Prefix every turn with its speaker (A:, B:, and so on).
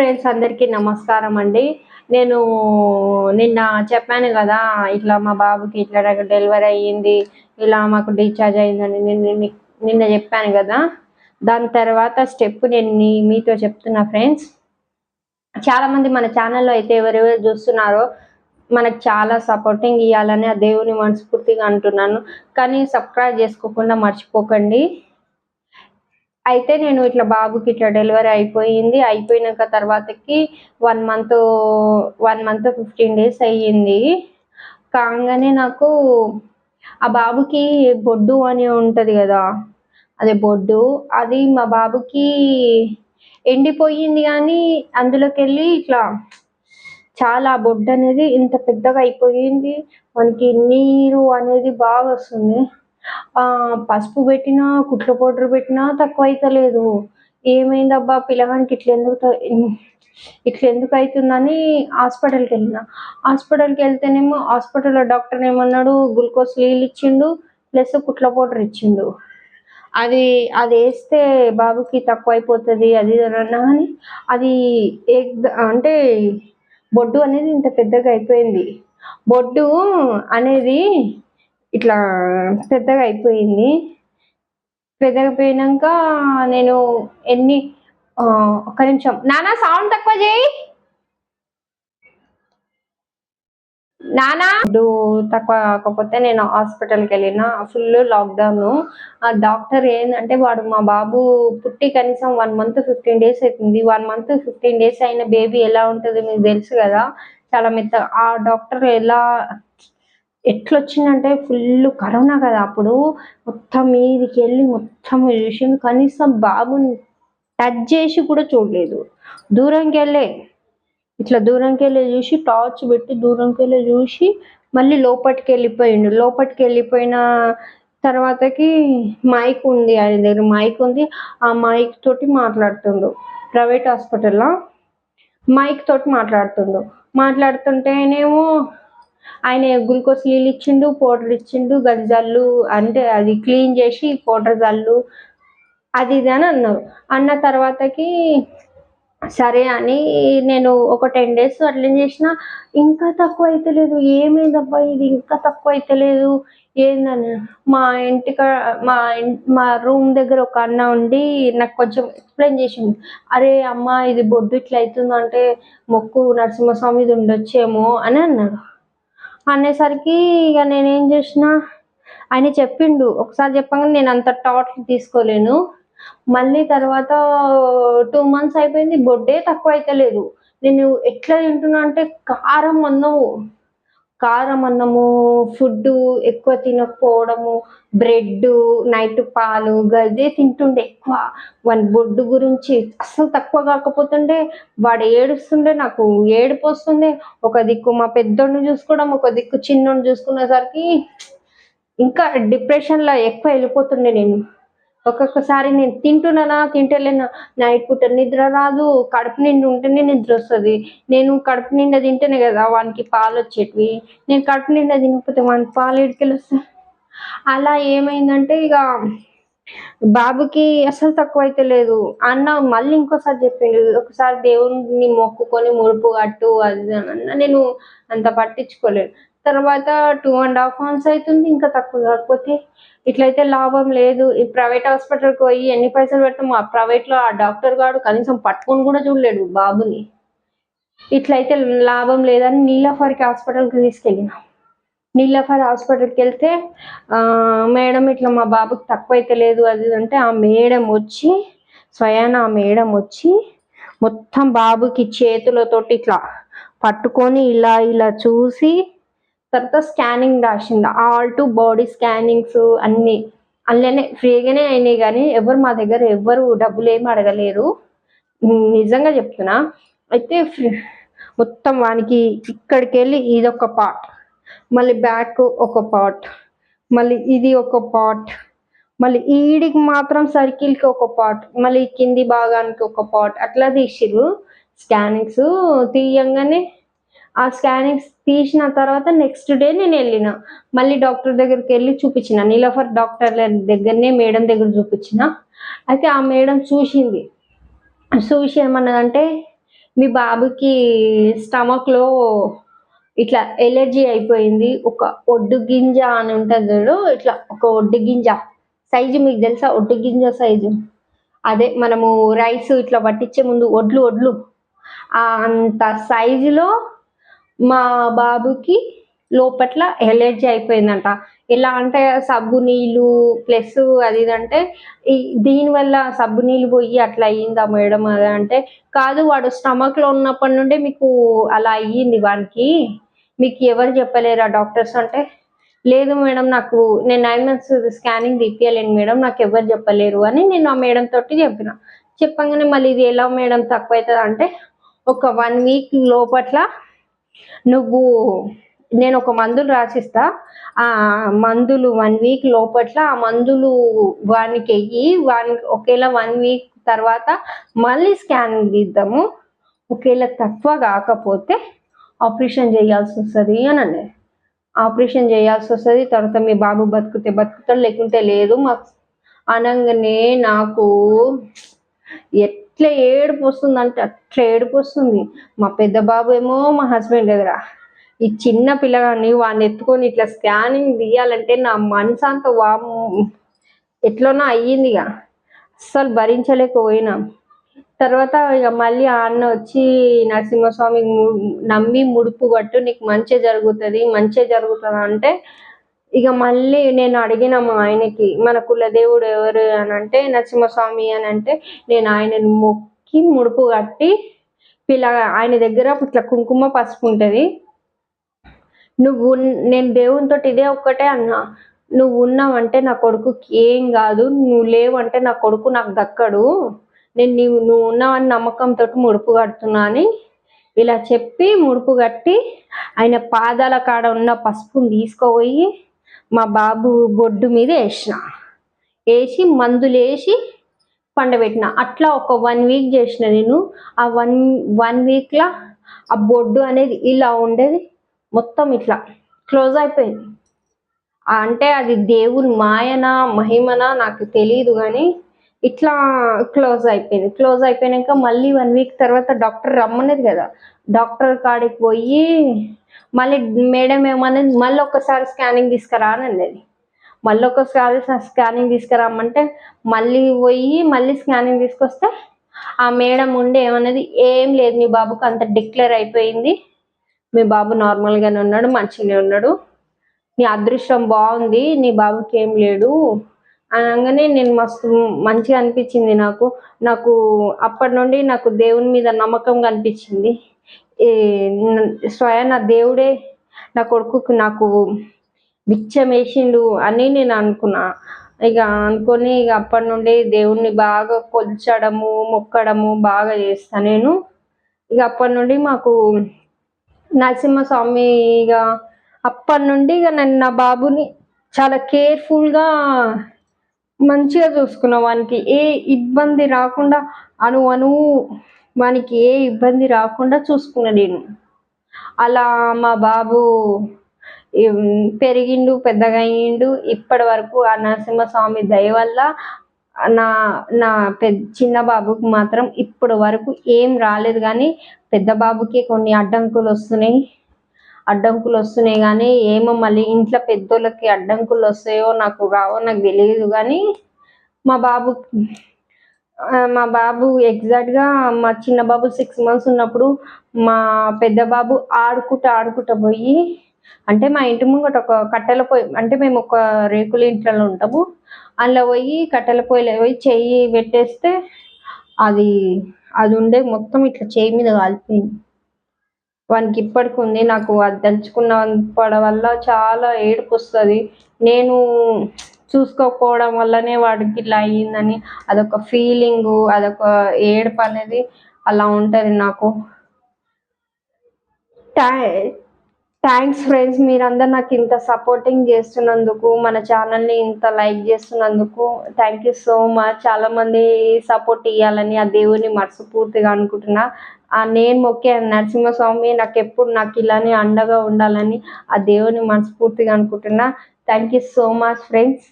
A: Friends అందరికీ నమస్కారం అండి. నేను నిన్న చెప్పాను కదా ఇట్లా మా బాబుకి ఇట్లా డెలివరీ అయ్యింది ఇలా మాకు డిశ్చార్జ్ అయిందని నిన్న నిన్న చెప్పాను కదా. దాని తర్వాత స్టెప్ నేను మీతో చెప్తున్నా ఫ్రెండ్స్ చాలామంది మన ఛానల్లో అయితే ఎవరెవరు చూస్తున్నారో మనకు చాలా సపోర్టింగ్ ఇవ్వాలని ఆ దేవుని మనస్ఫూర్తిగా అంటున్నాను. కానీ సబ్స్క్రైబ్ చేసుకోకుండా మర్చిపోకండి. అయితే నేను ఇట్లా బాబుకి ఇట్లా డెలివరీ అయిపోయింది. అయిపోయినాక తర్వాతకి one month one month fifteen days అయ్యింది. కాగానే నాకు ఆ బాబుకి బొడ్డు అని ఉంటుంది కదా అదే బొడ్డు అది మా బాబుకి ఎండిపోయింది కానీ అందులోకి వెళ్ళి ఇట్లా చాలా బొడ్డు అనేది ఇంత పెద్దగా అయిపోయింది. మనకి నీరు అనేది బాగా వస్తుంది. పసుపు పెట్టినా కుట్ల పౌడర్ పెట్టినా తక్కువ అవుతలేదు ఏమైందబ్బా పిల్లగానికి ఇట్లా ఎందుకు ఇట్లా ఎందుకు అవుతుందని హాస్పిటల్కి వెళ్ళిన. హాస్పిటల్కి వెళ్తేనేమో హాస్పిటల్లో డాక్టర్ ఏమన్నాడు గ్లూకోజ్ నీళ్ళు ఇచ్చిండు ప్లస్ కుట్ల పౌడర్ ఇచ్చిండు. అది అది వేస్తే బాబుకి తక్కువ అయిపోతుంది అది అని అన్నా కానీ అది అంటే బొడ్డు అనేది ఇంత పెద్దగా అయిపోయింది. బొడ్డు అనేది ఇట్లా పెద్దగా అయిపోయింది. పెద్దగా పోయినాక నేను ఎన్ని ఒక్క నిమిషం. నానా సౌండ్ తక్కువ చేయి. నానా. బొడ్డు తక్కువ కాకపోతే నేను హాస్పిటల్కి వెళ్ళిన ఫుల్ లాక్డౌన్. ఆ డాక్టర్ ఏంటంటే వాడు మా బాబు పుట్టి కనీసం వన్ మంత్ ఫిఫ్టీన్ డేస్ అవుతుంది వన్ మంత్ ఫిఫ్టీన్ డేస్ అయిన బేబీ ఎలా ఉంటుంది మీకు తెలుసు కదా. చాలా మెత్త. ఆ డాక్టర్ ఎలా ఎట్లొచ్చిందంటే ఫుల్ కరోనా కదా అప్పుడు. మొత్తం మీదికి వెళ్ళి మొత్తం చూసింది కనీసం బాబుని టచ్ చేసి కూడా చూడలేదు. దూరంకి వెళ్ళే ఇట్లా దూరంకి వెళ్ళి చూసి టార్చ్ పెట్టి దూరంకి వెళ్ళి చూసి మళ్ళీ లోపలికి వెళ్ళిపోయిండు. లోపలికి వెళ్ళిపోయిన తర్వాతకి మైక్ ఉంది ఆయన దగ్గర మైక్ ఉంది. ఆ మైక్ తోటి మాట్లాడుతుండు. ప్రైవేట్ హాస్పిటల్లో మైక్ తోటి మాట్లాడుతుండు. మాట్లాడుతుంటేనేమో ఆయన గ్లూకోజ్ నీళ్ళు ఇచ్చిండు పౌడర్ ఇచ్చిండు గంజాళ్ళు అంటే అది క్లీన్ చేసి పౌడర్ జల్లు అది ఇది అని అన్నారు. అన్న తర్వాతకి సరే అని నేను ఒక టెన్ డేస్ అట్లా చేసిన ఇంకా తక్కువ అయితే లేదు ఏమైందబ్బా ఇది? ఇంకా తక్కువ అయితే లేదు ఏందని? మా ఇంటిక మా మా రూమ్ దగ్గర ఒక అన్న ఉండి నాకు కొంచెం ఎక్స్ప్లెయిన్ చేసింది అరే అమ్మ ఇది బొడ్డు ఇట్లా అవుతుందంటే మొక్కు నరసింహస్వామిది ఉండొచ్చేమో అని అన్నాడు. అనేసరికి ఇక నేనేం చేసిన ఆయన చెప్పిండు. ఒకసారి చెప్పగానే నేను అంత టాట్ తీసుకోలేను. మళ్ళీ తర్వాత టూ మంత్స్ అయిపోయింది బొడ్డే తక్కువ అయితే లేదు నేను ఎట్లా తింటున్నా అంటే కారం అన్నము. కారం అన్నము ఫుడ్ ఎక్కువ తినకపోవడము బ్రెడ్ నైట్ పాలు గదే తింటుండే ఎక్కువ. వాని బొడ్డు గురించి అస్సలు తక్కువ కాకపోతుండే. వాడు ఏడుస్తుండే నాకు ఏడుపు వస్తుండే. ఒక దిక్కు మా పెద్దోడిని చూసుకోవడం ఒక దిక్కు చిన్నోడిని చూసుకునేసరికి ఇంకా డిప్రెషన్లో ఎక్కువ వెళ్ళిపోతుండే నేను. ఒక్కొక్కసారి నేను తింటున్నానా తింటలేనా? నైట్ పూట నిద్ర రాదు కడుపు నిండి ఉంటేనే నిద్ర వస్తుంది. నేను కడుపు నిండా తింటేనే కదా వానికి పాలు వచ్చేటివి. నేను కడుపు నిండా తినకపోతే వానికి పాలు ఎడికెళ్ళి వస్తాయి అలా ఏమైందంటే ఇక బాబుకి అసలు తక్కువ అయితే లేదు. అన్న మళ్ళీ ఇంకోసారి చెప్పిండు ఒకసారి దేవుని మొక్కుకొని ముడుపు కట్టు అది అన్న. నేను అంత పట్టించుకోలేదు. తర్వాత టూ అండ్ హాఫ్ మంత్స్ అవుతుంది ఇంకా తక్కువ కాకపోతే. ఇట్లయితే లాభం లేదు. ఈ ప్రైవేట్ హాస్పిటల్కి పోయి ఎన్ని పైసలు పెడతాం? ఆ ప్రైవేట్లో ఆ డాక్టర్ గారు కనీసం పట్టుకొని కూడా చూడలేడు బాబుని. ఇట్లయితే లాభం లేదని నీలఫర్కి హాస్పిటల్కి తీసుకెళ్ళిన. నీలఫర్ హాస్పిటల్కి వెళ్తే మేడం ఇట్లా మా బాబుకి తక్కువ అయితే లేదు అది అంటే ఆ మేడం వచ్చి స్వయాన ఆ మేడం వచ్చి మొత్తం బాబుకి చేతులతోటి ఇట్లా పట్టుకొని ఇలా ఇలా చూసి తర్వాత స్కానింగ్ రాసింది ఆల్ టు బాడీ స్కానింగ్స్ అన్ని. అందులోనే ఫ్రీగానే అయినాయి కానీ ఎవరు మా దగ్గర ఎవరు డబ్బులు ఏమి అడగలేరు. నిజంగా చెప్తున్నా. అయితే మొత్తం వానికి ఇక్కడికి వెళ్ళి ఇదొక పార్ట్ మళ్ళీ బ్యాక్ ఒక పార్ట్ మళ్ళీ ఇది ఒక పార్ట్ మళ్ళీ ఈడికి మాత్రం సర్కిల్కి ఒక పార్ట్ మళ్ళీ కింది భాగానికి ఒక పార్ట్ అట్లా తీసిరు స్కానింగ్స్ తీయంగానే ఆ స్కానింగ్స్ తీసిన తర్వాత నెక్స్ట్ డే నేను వెళ్ళిన. మళ్ళీ డాక్టర్ దగ్గరికి వెళ్ళి చూపించిన. నీలఫర్ డాక్టర్ల దగ్గరనే మేడం దగ్గర చూపించిన. అయితే ఆ మేడం చూసింది. చూసి ఏమన్నదంటే మీ బాబుకి స్టమక్లో ఇట్లా ఎలర్జీ అయిపోయింది. ఒక ఒడ్డు గింజ అని ఉంటుంది చూడు ఇట్లా ఒక ఒడ్డు గింజ. సైజు మీకు తెలుసా? ఒడ్డు గింజ సైజు. అదే మనము రైస్ ఇట్లా పట్టించే ముందు ఒడ్లు ఒడ్లు. అంత సైజులో మా బాబుకి లోపట్ల ఎలర్జీ అయిపోయిందంట. ఎలా అంటే సబ్బు నీళ్ళు ప్లస్ అది ఇది అంటే దీనివల్ల సబ్బు నీళ్ళు పోయి అట్లా అయ్యిందా మేడం అది అంటే కాదు వాడు స్టమక్లో ఉన్నప్పటి నుండే మీకు అలా అయ్యింది వానికి. మీకు ఎవరు చెప్పలేరా డాక్టర్స్ అంటే? లేదు మేడం నాకు నేను నైన్ మంత్స్ స్కానింగ్ తీపియలేను మేడం నాకు ఎవరు చెప్పలేరు అని నేను ఆ మేడం తోటి చెప్పిన. చెప్పంగానే మళ్ళీ ఇది ఎలా మేడం తక్కువ అవుతుంది అంటే ఒక వన్ వీక్ లోపట్ల నువ్వు నేను ఒక మందులు రాసిస్తా. ఆ మందులు వన్ వీక్ లోపట్ల ఆ మందులు వానికి వెయ్యి వాని ఒకేలా వన్ వీక్ తర్వాత మళ్ళీ స్కానింగ్ తీద్దాము ఒకవేళ తక్కువ కాకపోతే ఆపరేషన్ చేయాల్సి వస్తుంది అని అన్నది ఆపరేషన్ చేయాల్సి వస్తుంది తర్వాత మీ బాబు బతుకుతే బతుకుతాడు లేకుంటే లేదు. మాకు అనగానే నాకు ఎట్లా ఏడుపు వస్తుంది అంటే అట్లా ఏడుపు వస్తుంది. మా పెద్ద బాబు ఏమో మా హస్బెండ్ దగ్గర ఈ చిన్న పిల్లగాన్ని వాడిని ఎత్తుకొని ఇట్లా స్కానింగ్ తీయాలంటే నా మనసు అంత వా ఎట్లనో అయ్యింది ఇక. అస్సలు భరించలేకపోయినా. తర్వాత ఇక మళ్ళీ ఆ అన్న వచ్చి నరసింహస్వామి నమ్మి ముడుపు కట్టు నీకు మంచి జరుగుతుంది మంచి జరుగుతుంది అంటే ఇక మళ్ళీ నేను అడిగిన మా ఆయనకి మన కులదేవుడు ఎవరు? అని అంటే నరసింహస్వామి అని అంటే నేను ఆయనను మొక్కి ముడుపు కట్టి పిల్ల ఆయన దగ్గర ఇట్లా కుంకుమ పసుపు ఉంటుంది. నువ్వు నేను దేవునితో ఇదే ఒక్కటే అన్నా. నువ్వు ఉన్నావంటే నా కొడుకుకి ఏం కాదు. నువ్వు లేవంటే నా కొడుకు నాకు దక్కడు. నేను నీవు నువ్వు ఉన్నావని నమ్మకంతో ముడుపు కడుతున్నా అని ఇలా చెప్పి ముడుపు కట్టి ఆయన పాదాల కాడ ఉన్న పసుపుని తీసుకుపోయి మా బాబు బొడ్డు మీద వేసిన. వేసి మందులు వేసి పండబెట్టిన. అట్లా ఒక వన్ వీక్ చేసిన నేను. ఆ వన్ వన్ వీక్లో ఆ బొడ్డు అనేది ఇలా ఉండేది. మొత్తం ఇట్లా. క్లోజ్ అయిపోయింది. అంటే అది దేవుని మాయనా మహిమనా నాకు తెలియదు కానీ ఇట్లా క్లోజ్ అయిపోయింది. క్లోజ్ అయిపోయాక మళ్ళీ వన్ వీక్ తర్వాత డాక్టర్ రమ్మన్నది కదా. డాక్టర్ కాడికి పోయి మళ్ళీ మేడం ఏమన్నది మళ్ళీ ఒక్కసారి స్కానింగ్ తీసుకురా అని అన్నది. మళ్ళీ ఒకసారి స్కానింగ్ తీసుకురామంటే మళ్ళీ పోయి మళ్ళీ స్కానింగ్ తీసుకొస్తే ఆ మేడం ఉండి ఏమన్నది ఏం లేదు మీ బాబుకి అంత డిక్లేర్ అయిపోయింది. మీ బాబు నార్మల్గానే ఉన్నాడు మంచిగానే ఉన్నాడు. నీ అదృష్టం బాగుంది నీ బాబుకి ఏం లేడు అనగానే నేను మస్తు మంచిగా అనిపించింది నాకు. నాకు అప్పటి నుండి నాకు దేవుని మీద నమ్మకం కనిపించింది ఈ న- స్వయాన దేవుడే నా కొడుకుకి నాకు బిచ్చం వేసిండు అని నేను అనుకున్నా. ఇక అనుకొని ఇక అప్పటి నుండి దేవుణ్ణి బాగా కొల్చడము మొక్కడము బాగా చేస్తా నేను. ఇక అప్పటి నుండి మాకు నరసింహస్వామి ఇక అప్పటి నుండి ఇక నేను నా బాబుని చాలా కేర్ఫుల్గా మంచిగా చూసుకున్న వానికి ఏ ఇబ్బంది రాకుండా అను అను వానికి ఏ ఇబ్బంది రాకుండా చూసుకున్నా నేను అలా మా బాబు పెరిగిండు పెద్దగా అయ్యిండు. ఇప్పటి వరకు ఆ నరసింహస్వామి దయ వల్ల నా నా పెద్ద చిన్న బాబుకి మాత్రం ఇప్పటి వరకు ఏం రాలేదు కానీ పెద్ద బాబుకి కొన్ని అడ్డంకులు వస్తున్నాయి. అడ్డంకులు వస్తున్నాయి కానీ ఏమో మళ్ళీ ఇంట్లో పెద్దోళ్ళకి అడ్డంకులు వస్తాయో నాకు రావో నాకు తెలియదు కానీ మా బాబు మా బాబు ఎగ్జాక్ట్గా మా చిన్న బాబు సిక్స్ మంత్స్ ఉన్నప్పుడు మా పెద్ద బాబు ఆడుకుంటూ ఆడుకుంటూ పోయి అంటే మా ఇంటి ముంగట ఒక కట్టెల పొయ్యి అంటే మేము ఒక రేకుల ఇంట్లో ఉంటాము. అందులో పోయి కట్టెల పొయ్యిలో పోయి చెయ్యి పెట్టేస్తే అది అది ఉండే మొత్తం ఇట్లా చేయి మీద కాలిపోయింది. వానికి ఇప్పటికి ఉంది. నాకు అది తలుచుకున్న వల్ల చాలా ఏడుపు వస్తుంది నేను చూసుకోకపోవడం వల్లనే వాడికి ఇట్లా అయ్యిందని అదొక ఫీలింగు అదొక ఏడుపు అనేది అలా ఉంటుంది నాకు. థ్యాంక్స్ ఫ్రెండ్స్ మీరందరు నాకు ఇంత సపోర్టింగ్ చేస్తున్నందుకు మన ఛానల్ని ఇంత లైక్ చేస్తున్నందుకు థ్యాంక్ యూ సో మచ్. చాలామంది సపోర్ట్ ఇవ్వాలని ఆ దేవుని మనస్ఫూర్తిగా అనుకుంటున్నా. నేను మొక్కే నరసింహస్వామి నాకు ఎప్పుడు నాకు ఇలానే అండగా ఉండాలని ఆ దేవుని మనస్ఫూర్తిగా అనుకుంటున్నా. Thank you so much friends